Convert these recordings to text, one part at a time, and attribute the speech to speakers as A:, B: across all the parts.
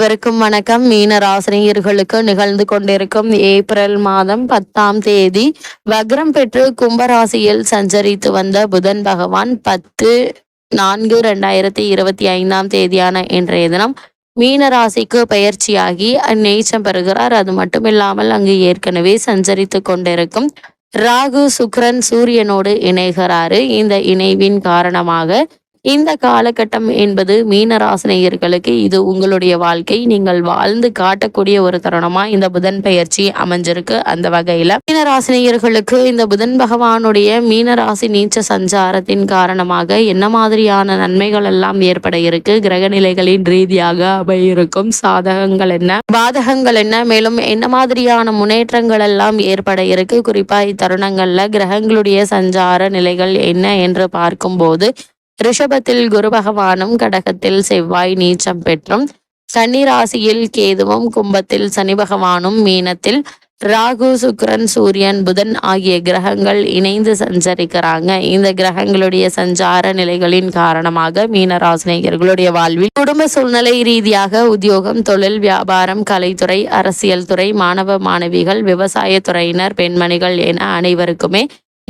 A: அனைவருக்கும் வணக்கம். மீன ராசினியர்களுக்கு நிகழ்ந்து கொண்டிருக்கும் ஏப்ரல் மாதம் பத்தாம் தேதி வக்ரம் பெற்று கும்பராசியில் சஞ்சரித்து வந்த புதன் பகவான் பத்து நான்கு ரெண்டாயிரத்தி இருபத்தி ஐந்தாம் தேதியான இன்றைய தினம் மீன ராசிக்கு பயிற்சியாகி நேச்சம் பெறுகிறார். அது மட்டும் இல்லாமல் அங்கு ஏற்கனவே சஞ்சரித்து கொண்டிருக்கும் ராகு சுக்ரன் சூரியனோடு இணைகிறாரு. இந்த இணைவின் காரணமாக இந்த காலகட்டம் என்பது மீனராசினியர்களுக்கு இது உங்களுடைய வாழ்க்கை. நீங்கள் வாழ்ந்து காட்டக்கூடிய ஒரு தருணமா இந்த புதன் பெயர்ச்சி அமைஞ்சிருக்கு அந்த வகையில. மீனராசினியர்களுக்கு இந்த புதன் பகவானுடைய மீனராசி நீச்ச சஞ்சாரத்தின் காரணமாக என்ன மாதிரியான நன்மைகள் எல்லாம் ஏற்பட இருக்கு? கிரகநிலைகளின் ரீதியாக அமையிருக்கும் சாதகங்கள் என்ன? பாதகங்கள் என்ன? மேலும் என்ன மாதிரியான முன்னேற்றங்கள் எல்லாம் ஏற்பட இருக்கு? குறிப்பா இத்தருணங்கள்ல கிரகங்களுடைய சஞ்சார நிலைகள் என்ன என்று பார்க்கும்போது ரிஷபத்தில் குரு பகவானும் கடகத்தில் செவ்வாய் நீச்சம் பெற்றும் சனி ராசியில் கேதுவும் கும்பத்தில் சனி பகவானும் மீனத்தில் ராகு சுக்ரன் சூரியன் புதன் ஆகிய கிரகங்கள் இணைந்து சஞ்சரிக்கிறாங்க. இந்த கிரகங்களுடைய சஞ்சார நிலைகளின் காரணமாக மீனராசினியர்களுடைய வாழ்வில் குடும்ப சூழ்நிலை ரீதியாக உத்தியோகம் தொழில் வியாபாரம் கலைத்துறை அரசியல் துறை மாணவ மாணவிகள் விவசாய துறையினர் பெண்மணிகள் என அனைவருக்குமே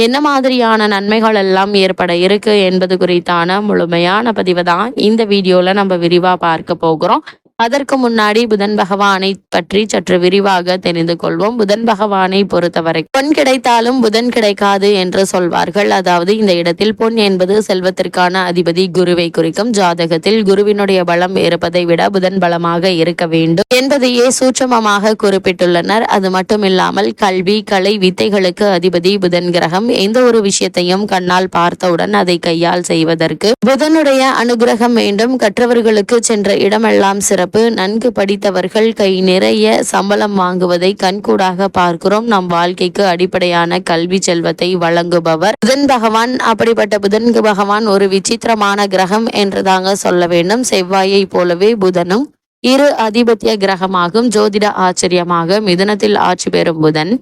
A: என்ன மாதிரியான நன்மைகள் எல்லாம் ஏற்பட இருக்கு என்பது குறித்தான முழுமையான பதிவை தான் இந்த வீடியோல நம்ம விரிவா பார்க்க போகிறோம். அதற்கு முன்னாடி புதன் பகவானை பற்றி சற்று விரிவாக தெரிந்து கொள்வோம். புதன் பகவானை பொறுத்தவரை பொன் கிடைத்தாலும் புதன் கிடைக்காது என்று சொல்வார்கள். அதாவது இந்த இடத்தில் பொன் என்பது செல்வத்திற்கான அதிபதி குருவை குறிக்கும் ஜாதகத்தில் குருவினுடைய பலம் இருப்பதை விட புதன் பலமாக இருக்க வேண்டும் என்பதையே சூட்சமமாக குறிப்பிட்டுள்ளனர். அது மட்டுமில்லாமல் கல்வி கலை வித்தைகளுக்கு அதிபதி புதன் கிரகம் எந்த ஒரு விஷயத்தையும் கண்ணால் பார்த்தவுடன் அதை கையால் செய்வதற்கு புதனுடைய அனுகிரகம் வேண்டும். கற்றவர்களுக்கு சென்ற இடமெல்லாம் சிறப்பு. சிறப்பு. நன்கு படித்தவர்கள் கை நிறைய சம்பளம் வாங்குவதை கண்கூடாக பார்க்கிறோம். நம் வாழ்க்கைக்கு அடிப்படையான கல்வி செல்வத்தை வழங்குபவர். புதன் பகவான் அப்படிப்பட்ட புதன் பகவான் ஒரு விசித்திரமான கிரகம் என்று தாங்க சொல்ல வேண்டும். செவ்வாயை போலவே புதனும் இரு அதிபத்திய கிரகமாகும். ஜோதிட ஆச்சரியமாக மிதனத்தில் ஆட்சி பெறும் புதன்.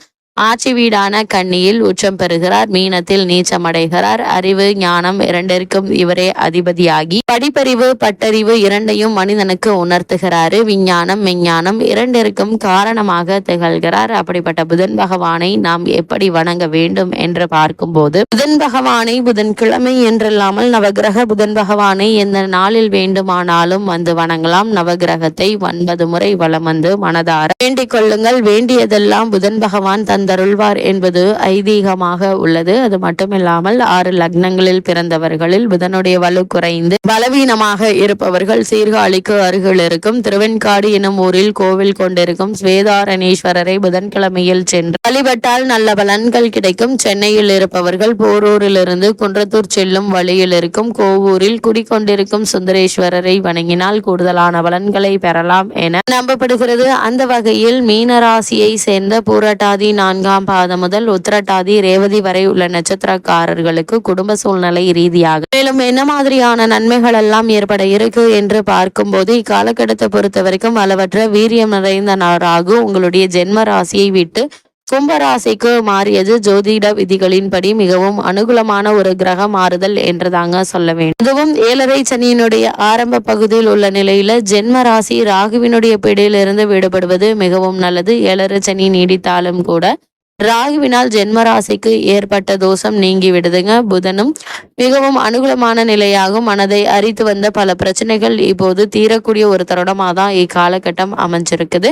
A: ஆட்சி வீடான கண்ணியில் உச்சம் பெறுகிறார். மீனத்தில் நீச்சமடைகிறார். அறிவு ஞானம் இரண்டிற்கும் இவரே அதிபதியாகி படிப்பறிவு பட்டறிவு இரண்டையும் மனிதனுக்கு உணர்த்துகிறாரு. விஞ்ஞானம் மெஞ்ஞானம் இரண்டிற்கும் காரணமாக திகழ்கிறார். அப்படிப்பட்ட புதன் பகவானை நாம் எப்படி வணங்க வேண்டும் என்று பார்க்கும்போது புதன் பகவானை புதன்கிழமை என்றில்லாமல் நவகிரக புதன் பகவானை எந்த நாளில் வேண்டுமானாலும் வந்து வணங்கலாம். நவகிரகத்தை ஒன்பது முறை வலம் வந்து மனதார வேண்டிக் கொள்ளுங்கள். வேண்டியதெல்லாம் புதன் பகவான் தன் தந்தருள்வார் என்பது ஐதீகமாக உள்ளது. அது மட்டுமில்லாமல் ஆறு லக்னங்களில் பிறந்தவர்களில் புதனுடைய வலு குறைந்து பலவீனமாக இருப்பவர்கள் சீர்காழிக்கு அருகில் இருக்கும். திருவெண்காடு எனும் ஊரில் கோவில் கொண்டிருக்கும் ஸ்வேதாரணேஸ்வரரை புதன்கிழமையில் சென்று வழிபட்டால் நல்ல பலன்கள் கிடைக்கும். சென்னையில் இருப்பவர்கள் போரூரிலிருந்து குன்றத்தூர் செல்லும் வழியில் இருக்கும். கோவூரில் குடிக்கொண்டிருக்கும் சுந்தரேஸ்வரரை வணங்கினால் கூடுதலான பலன்களை பெறலாம் என நம்பப்படுகிறது. அந்த வகையில் மீனராசியை சேர்ந்த பூரட்டாதி நான் நான்காம் பாதம் முதல் உத்திரட்டாதி ரேவதி வரை உள்ள நட்சத்திரக்காரர்களுக்கு குடும்ப சூழ்நிலை ரீதியாக. மேலும் என்ன மாதிரியான நன்மைகள் எல்லாம் ஏற்பட இருக்கு என்று பார்க்கும்போது இக்காலகட்டத்தை பொறுத்த வரைக்கும் அளவற்ற வீரியம் நிறைந்த நாராகு உங்களுடைய ஜென்ம ராசியை விட்டு கும்பராசிக்கு மாறியது ஜோதிட விதிகளின்படி மிகவும் அனுகூலமான ஒரு கிரக மாறுதல் என்று தாங்க சொல்ல வேண்டும். இதுவும் ஏழரை சனியினுடைய ஆரம்ப பகுதியில் உள்ள நிலையில ஜென்ம ராசி ராகுவினுடைய பிடியிலிருந்து விடுபடுவது மிகவும் நல்லது. ஏழரை சனி நீடித்தாலும் கூட ராகுவினால் ஜென்மராசிக்கு ஏற்பட்ட தோஷம் நீங்கி விடுதுங்க. புதனும் மிகவும் அனுகூலமான நிலையாகும் மனதை அரித்து வந்த பல பிரச்சனைகள் இப்போது தீரக்கூடிய ஒரு தருணமாக தான் இக்காலகட்டம் அமைஞ்சிருக்குது.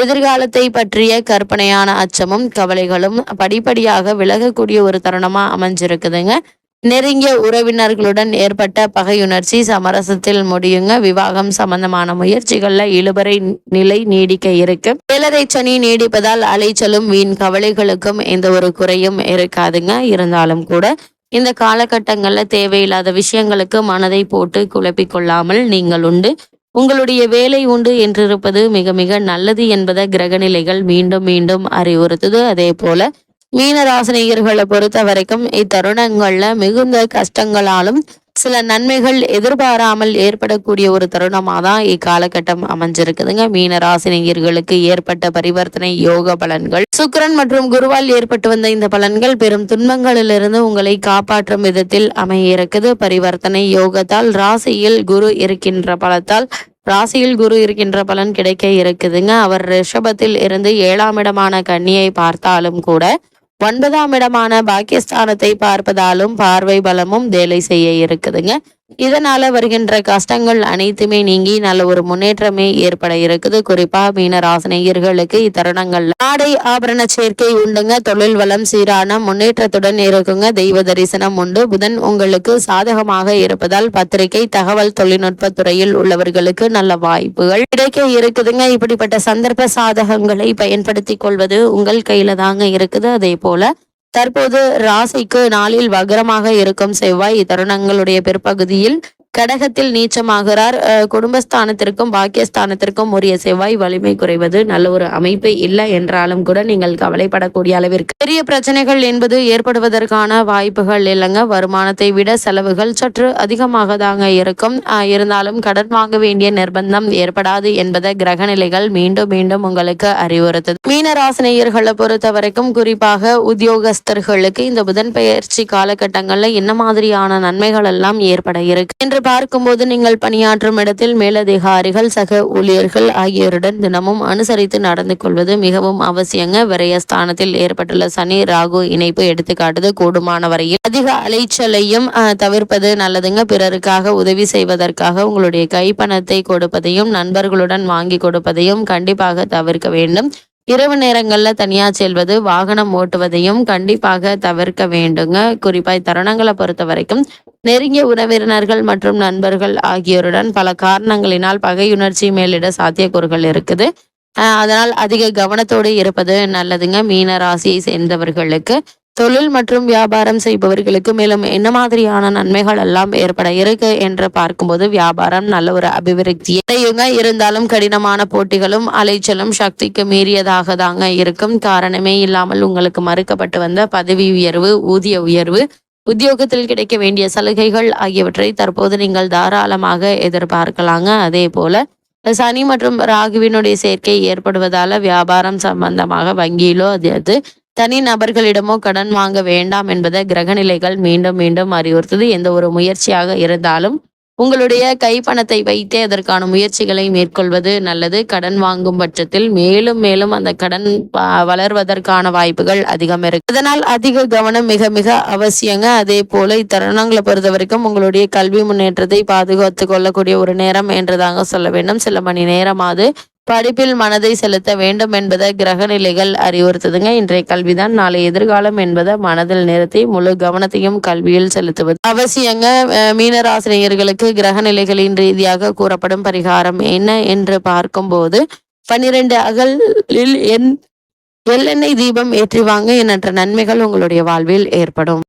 A: எதிர்காலத்தை பற்றிய கற்பனையான அச்சமும் கவலைகளும் படிப்படியாக விலகக்கூடிய ஒரு தருணமா அமைஞ்சிருக்குதுங்க. நெருங்கிய உறவினர்களுடன் ஏற்பட்ட பகையுணர்ச்சி சமரசத்தில் முடியுங்க. விவாகம் சம்பந்தமான முயற்சிகள்ல இழுபறை நிலை நீடிக்க இருக்கு. ஏழரை சனி நீடிப்பதால் அலைச்சலும் வீண் கவலைகளுக்கும் எந்த ஒரு குறையும் இருக்காதுங்க. இருந்தாலும் கூட இந்த காலகட்டங்கள்ல தேவையில்லாத விஷயங்களுக்கு மனதை போட்டு குழப்பிக்கொள்ளாமல் நீங்கள் உண்டு. உங்களுடைய வேலை உண்டு என்றிருப்பது மிக மிக நல்லது என்பதை கிரகநிலைகள் மீண்டும் மீண்டும் அறிவுறுத்துது. அதே போல மீனராசினியர்களை பொறுத்த வரைக்கும் இத்தருணங்கள்ல மிகுந்த கஷ்டங்களாலும் சில நன்மைகள் எதிர்பாராமல் ஏற்படக்கூடிய ஒரு தருணமாக தான் இக்காலகட்டம் அமைஞ்சிருக்குதுங்க. மீன ராசினியர்களுக்கு ஏற்பட்ட பரிவர்த்தனை யோக பலன்கள். சுக்கரன் மற்றும் குருவால் ஏற்பட்டு வந்த இந்த பலன்கள் பெரும் துன்பங்களிலிருந்து உங்களை காப்பாற்றும் விதத்தில் அமைய இருக்குது பரிவர்த்தனை யோகத்தால் ராசியில் குரு இருக்கின்ற பலத்தால் ராசியில் குரு இருக்கின்ற பலன் கிடைக்க இருக்குதுங்க. அவர் ரிஷபத்தில் இருந்து ஏழாம் இடமான கன்னியை பார்த்தாலும் கூட ஒன்பதாம் இடமான பாக்கியஸ்தானத்தை பார்ப்பதாலும் பார்வை பலமும் வேலை செய்ய இருக்குதுங்க. இதனால வருகின்ற கஷ்டங்கள் அனைத்துமே நீங்கி நல்ல ஒரு முன்னேற்றமே ஏற்பட இருக்குது. குறிப்பா மீனராசினியர்களுக்கு இத்தருணங்கள் ஆடை ஆபரண சேர்க்கை உண்டுங்க. தொழில் வளம் சீரான முன்னேற்றத்துடன் இருக்குங்க. தெய்வ தரிசனம் உண்டு. புதன் உங்களுக்கு சாதகமாக இருப்பதால் பத்திரிகை தகவல் தொழில்நுட்ப துறையில் உள்ளவர்களுக்கு நல்ல வாய்ப்புகள் கிடைக்க இருக்குதுங்க. இப்படிப்பட்ட சந்தர்ப்ப சாதகங்களை பயன்படுத்தி கொள்வது உங்கள் கையில தாங்க இருக்குது. அதே போல தற்போது ராசிக்கு நாளில் வக்ரமாக இருக்கும் செவ்வாய் தருணங்களுடைய பிற்பகுதியில் கடகத்தில் நீச்சமாகிறார். குடும்பஸ்தானத்திற்கும் பாக்கியஸ்தானத்திற்கும் உரிய செவ்வாய் வலிமை குறைவது நல்ல ஒரு அமைப்பு இல்லை என்றாலும் கூட நீங்கள் கவலைப்படக்கூடிய அளவிற்கு. பெரிய பிரச்சனைகள் என்பது ஏற்படுவதற்கான வாய்ப்புகள் இல்லைங்க. வருமானத்தை விட செலவுகள் சற்று அதிகமாக தாங்க இருக்கும் இருந்தாலும் கடன் வாங்க வேண்டிய நிர்பந்தம் ஏற்படாது என்பதை கிரகநிலைகள் மீண்டும் மீண்டும் உங்களுக்கு அறிவுறுத்தது. மீனராசினியர்களை பொறுத்த வரைக்கும் குறிப்பாக உத்தியோகஸ்தர்களுக்கு இந்த புதன் பயிற்சி காலகட்டங்களில் என்ன மாதிரியான நன்மைகள் எல்லாம் ஏற்பட இருக்கு? என்று பார்க்கும்போது நீங்கள் பணியாற்றும் இடத்தில் மேலதிகாரிகள் சக ஊழியர்கள் ஆகியோருடன் தினமும் அனுசரித்து நடந்து கொள்வது மிகவும் அவசியங்க. விரயஸ்தானத்தில் ஏற்பட்டுள்ள சனி ராகு இணைப்பு எடுத்துக்காட்டுது கூடுமான வரையில் அதிக அலைச்சலையும் தவிர்ப்பது நல்லதுங்க. பிறருக்காக உதவி செய்வதற்காக உங்களுடைய கைப்பணத்தை கொடுப்பதையும் நண்பர்களுடன் வாங்கி கொடுப்பதையும் கண்டிப்பாக தவிர்க்க வேண்டும். இரவு நேரங்களில் தனியா செல்வது வாகனம் ஓட்டுவதையும் கண்டிப்பாக தவிர்க்க வேண்டுங்க. குறிப்பாய் தருணங்களை பொறுத்த வரைக்கும் நெருங்கிய உறவினர்கள் மற்றும் நண்பர்கள் ஆகியோருடன் பல காரணங்களினால் பகையுணர்ச்சி மேலிட சாத்தியக்கூறுகள் இருக்குது. அதனால் அதிக கவனத்தோடு இருப்பது நல்லதுங்க. மீன ராசியை சேர்ந்தவர்களுக்கு தொழில் மற்றும் வியாபாரம் செய்பவர்களுக்கு மேலும் என்ன மாதிரியான நன்மைகள் எல்லாம் ஏற்பட இருக்கு என்று பார்க்கும்போது வியாபாரம் நல்ல ஒரு அபிவிருத்தி. இடையுங்க இருந்தாலும் கடினமான போட்டிகளும் அலைச்சலும் சக்திக்கு மீறியதாக தாங்க இருக்கும். காரணமே இல்லாமல் உங்களுக்கு மறுக்கப்பட்டு வந்த பதவி உயர்வு ஊதிய உயர்வு உத்தியோகத்தில் கிடைக்க வேண்டிய சலுகைகள் ஆகியவற்றை தற்போது நீங்கள் தாராளமாக எதிர்பார்க்கலாங்க. அதே போல சனி மற்றும் ராகுவினுடைய சேர்க்கை ஏற்படுவதால வியாபாரம் சம்பந்தமாக வங்கியிலோ அது தனி நபர்களிடமோ கடன் வாங்க வேண்டாம் என்பதை கிரகநிலைகள் மீண்டும் மீண்டும் அறிவுறுத்தது. எந்த ஒரு முயற்சியாக இருந்தாலும் உங்களுடைய கைப்பணத்தை வைத்தே அதற்கான முயற்சிகளை மேற்கொள்வது நல்லது. கடன் வாங்கும் பட்சத்தில் மேலும் மேலும் அந்த கடன் வளர்வதற்கான வாய்ப்புகள் அதிகம் இருக்கு. இதனால் அதிக கவனம் மிக மிக அவசியங்க. அதே போல இத்தருணங்களை பொறுத்த வரைக்கும் உங்களுடைய கல்வி முன்னேற்றத்தை பாதுகாத்து கொள்ளக்கூடிய ஒரு நேரம் என்றுதாங்க சொல்ல வேண்டும். சில மணி நேரமாவது படிப்பில் மனதை செலுத்த வேண்டும் என்பதை கிரகநிலைகள் அறிவுறுத்துதுங்க. இன்றைய கல்விதான். நாளை எதிர்காலம் என்பதை மனதில் நிறுத்தி முழு கவனத்தையும் கல்வியில் செலுத்துவது அவசியங்க. மீனராசினியர்களுக்கு கிரகநிலைகளின் ரீதியாக கூறப்படும் பரிகாரம் என்ன என்று பார்க்கும்போது பனிரெண்டு அகலில் என் எள்ளெண்ணெய் தீபம் ஏற்றிவாங்க எண்ணற்ற நன்மைகள் உங்களுடைய வாழ்வில் ஏற்படும்.